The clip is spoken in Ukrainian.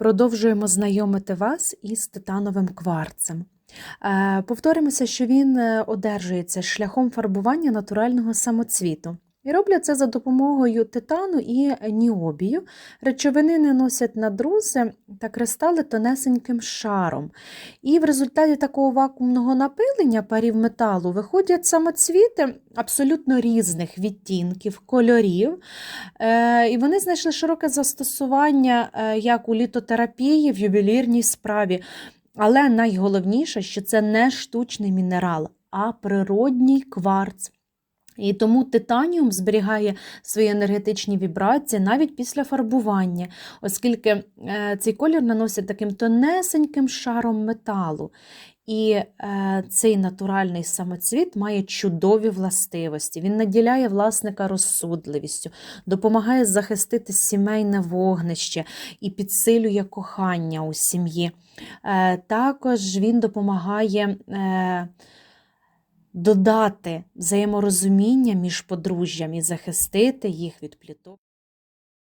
Продовжуємо знайомити вас із титановим кварцем. Е, Повторимося, що він е, одержується шляхом фарбування натурального самоцвіту. І роблять це за допомогою титану і ніобію. Речовини не носять надрузи та кристали тонесеньким шаром. І в результаті такого вакуумного напилення парів металу виходять самоцвіти абсолютно різних відтінків, кольорів. Е, І вони знайшли широке застосування е, як у літотерапії, в ювелірній справі. Але найголовніше, що це не штучний мінерал, а природній кварц. І тому титаніум зберігає свої енергетичні вібрації навіть після фарбування, оскільки е, цей колір наносить таким тонесеньким шаром металу. І е, цей натуральний самоцвіт має чудові властивості. Він наділяє власника розсудливістю, допомагає захистити сімейне вогнище і підсилює кохання у сім'ї. Е, також він допомагає. Е, Додати взаєморозуміння між подружжям і захистити їх від пліток.